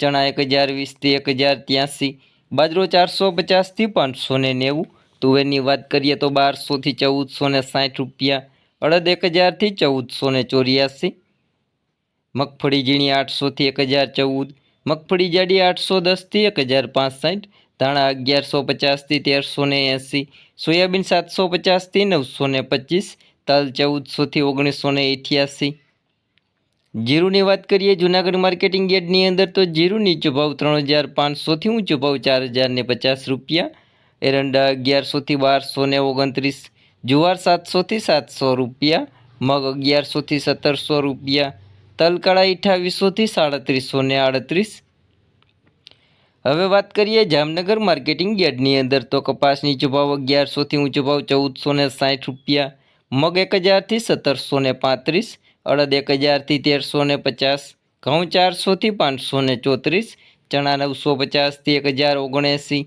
ચણા એક હજાર વીસથી એક હજાર ત્યાંસી, બાજરો ચારસો પચાસથી પાંચસો ને નેવું, તુવેરની વાત કરીએ તો બારસોથી ચૌદસો ને સાઠ રૂપિયા, અડદ એક હજારથી ચૌદસો ને ચોર્યાસી, મગફળી ઝીણી આઠસોથી એક હજાર ચૌદ, મગફળી જાડી આઠસો દસથી એક હજાર પાંસઠ, ધાણા અગિયારસો પચાસથી તેરસો ને એંસી, સોયાબીન સાતસો પચાસથી નવસો ને પચીસ, તલ ચૌદસોથી ઓગણીસો ને અઠ્યાસી જીરુની વાત કરીએ, જૂનાગઢ માર્કેટિંગ યાર્ડની અંદર તો જીરું નીચો ભાવ ત્રણ હજાર પાંચસોથી ઊંચો ભાવ ચાર હજારને પચાસ રૂપિયા. એરંડા અગિયારસોથી બારસો ને ઓગણત્રીસ, જુવાર સાતસોથી સાતસો રૂપિયા, મગ અગિયારસોથી સત્તરસો રૂપિયા, તલકાળા અઠાવીસોથી સાડત્રીસો ને આડત્રીસ. હવે વાત કરીએ જામનગર માર્કેટિંગ યાર્ડની અંદર તો કપાસ નીચો ભાવ અગિયારસોથી ઊંચો ભાવ ચૌદસો ને સાઠ રૂપિયા, મગ એક હજારથી સત્તરસો ને પાંત્રીસ અડદ એક હજારથી તેરસો ને પચાસ, ઘઉં ચારસોથી પાંચસો ને ચોત્રીસ, ચણા નવસો પચાસથી એક હજાર ઓગણએંસી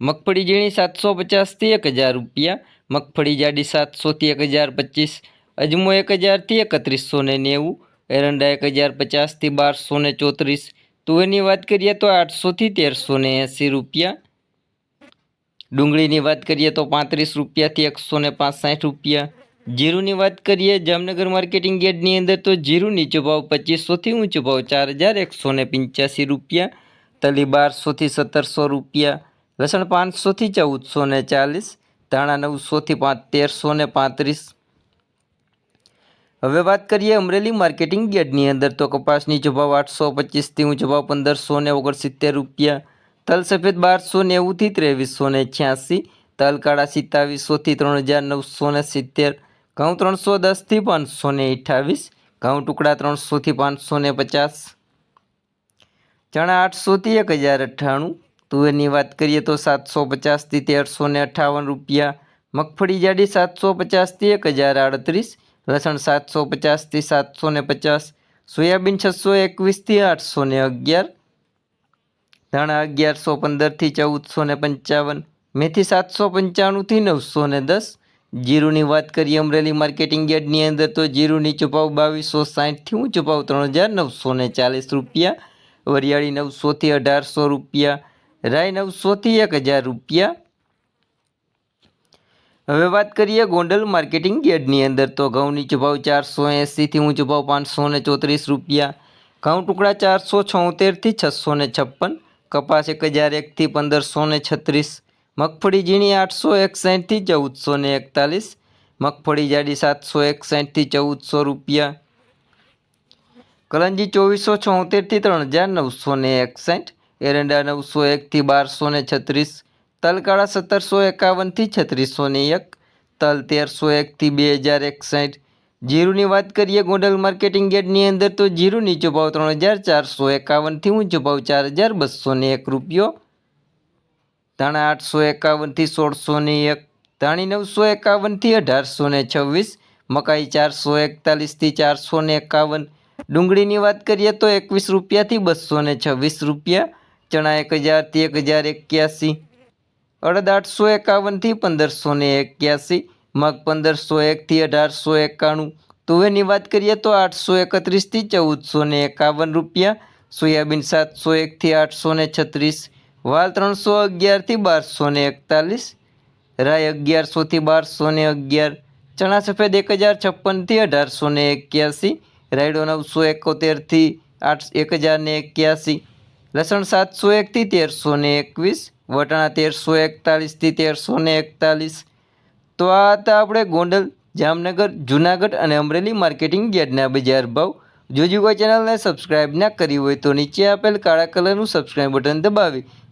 મગફળી ઝીણી સાતસો પચાસથી એક હજાર રૂપિયા, મગફળી જાડી સાતસોથી એક હજાર પચીસ, અજમો એક હજારથી એકત્રીસો ને નેવું, એરંડા એક હજાર પચાસથી બારસો ને ચોત્રીસ, તુવેરની વાત કરીએ તો આઠસોથી તેરસો ને એંસી રૂપિયા. ડુંગળીની વાત કરીએ તો પાંત્રીસ રૂપિયાથી એકસો ને પાંસઠ રૂપિયા. જીરુની વાત કરીએ, જામનગર માર્કેટિંગ યાર્ડની અંદર તો જીરું નીચો ભાવ પચીસોથી ઊંચો ભાવ ચાર હજાર એકસો ને પંચ્યાસી રૂપિયા, તલી બારસોથી સત્તરસો રૂપિયા, લસણ પાંચસોથી ચૌદસો ને ચાલીસ, ધાણા નવસોથી પાંચ તેરસો ને પાંત્રીસ. હવે વાત કરીએ અમરેલી માર્કેટિંગ યાર્ડની અંદર તો કપાસ નીચો ભાવ આઠસો પચીસથી ઊંચો ભાવ પંદરસો ને ઓગણસિત્તેર રૂપિયા, તલ સફેદ બારસો નેવુંથી ત્રેવીસો ને છ્યાસી, તલ કાળા સિત્તાવીસોથી ત્રણ હજાર નવસો ને સિત્તેર ઘઉં ત્રણસો દસથી પાંચસો ને અઠ્ઠાવીસ, ઘઉં ટુકડા ત્રણસોથી પાંચસો ને પચાસ, ચણા આઠસોથી એક હજાર અઠ્ઠાણું, તુવેરની વાત કરીએ તો સાતસો પચાસથી તેરસો ને અઠ્ઠાવન રૂપિયા, મગફળી જાડી સાતસો પચાસથી એક હજાર આડત્રીસ, લસણ સાતસો પચાસથી સાતસો ને પચાસ, સોયાબીન છસો એકવીસથી આઠસો ને અગિયાર, ધાણા અગિયારસો પંદરથી ચૌદસો ને પંચાવન, મેથી સાતસો પંચાણુંથી નવસો ને દસ જીરુની વાત કરીએ અમરેલી માર્કેટિંગ યાર્ડની અંદર, તો જીરુની ભાવ બાવીસો સાઠથી હું ભાવ ત્રણ હજાર નવસો ને ચાલીસ રૂપિયા. વરિયાળી નવસોથી અઢારસો રૂપિયા. રાય નવસોથી એક હજાર રૂપિયા. હવે વાત કરીએ ગોંડલ માર્કેટિંગ યાર્ડની અંદર, તો ઘઉંની નીચો ચારસો એંસીથી ઊંચો ભાવ પાંચસો ને ચોત્રીસ રૂપિયા. ઘઉં ટુકડા ચારસો છોતેરથી છસો ને છપ્પન, કપાસ એક હજાર એકથી પંદરસો ને છત્રીસ. મગફળી ઝીણી આઠસો એકસાઠથી ચૌદસો ને એકતાલીસ. મગફળી જાડી સાતસો એકસાઠથી ચૌદસો રૂપિયા. કલંજી ચોવીસો છોતેરથી ત્રણ હજાર નવસો ને એકસાઠ. એરંડા નવસો એકથી બારસો ને છત્રીસ. તલકાળા સત્તરસો એકાવનથી છત્રીસો ને એક. તલ તેરસો એકથી બે હજાર એકસાઠ. જીરુની વાત કરીએ ગોંડલ માર્કેટિંગ યાર્ડની અંદર તો જીરું નીચો ભાવ ત્રણ હજાર ચારસો એકાવનથી ઊંચો ભાવ ચાર હજાર બસો ને એક રૂપિયો. ધાણા આઠસો એકાવનથી સોળસોની એક ધાણી નવસો એકાવનથી અઢારસો ને છવ્વીસ, મકાઈ ચારસો એકતાલીસથી ચારસો ને એકાવન. ડુંગળીની વાત કરીએ તો એકવીસ રૂપિયાથી બસો ને છવ્વીસ રૂપિયા, ચણા એક હજારથી એક હજાર એક્યાસી. અડદ આઠસો એકાવનથી પંદરસો ને એક્યાસી, મગ પંદરસો એકથી અઢારસો એકાણું. તુવેરની વાત કરીએ તો આઠસો એકત્રીસથી ચૌદસો ને એકાવન રૂપિયા, સોયાબીન સાતસો એકથી આઠસો ને છત્રીસ. વાલ ત્રણસો અગિયારથી બારસો ને એકતાલીસ, રાય અગિયારસોથી બારસો ને અગિયાર ચણા સફેદ એક હજાર છપ્પનથી અઢારસો ને એક્યાસી, રાયડો નવસો એકોતેરથી આઠ, એક હજાર ને એક્યાસી, લસણ સાતસો એકથી તેરસો ને એકવીસ, વટાણા તેરસો એકતાલીસથી તેરસો ને એકતાલીસ. તો આ હતા આપણે ગોંડલ, જામનગર, જુનાગઢ અને અમરેલી માર્કેટિંગ યાર્ડના બજાર ભાવ. જો જો કોઈ ચેનલને સબસ્ક્રાઇબ ના કરી હોય તો નીચે આપેલ કાળા કલરનું સબસ્ક્રાઇબ બટન દબાવી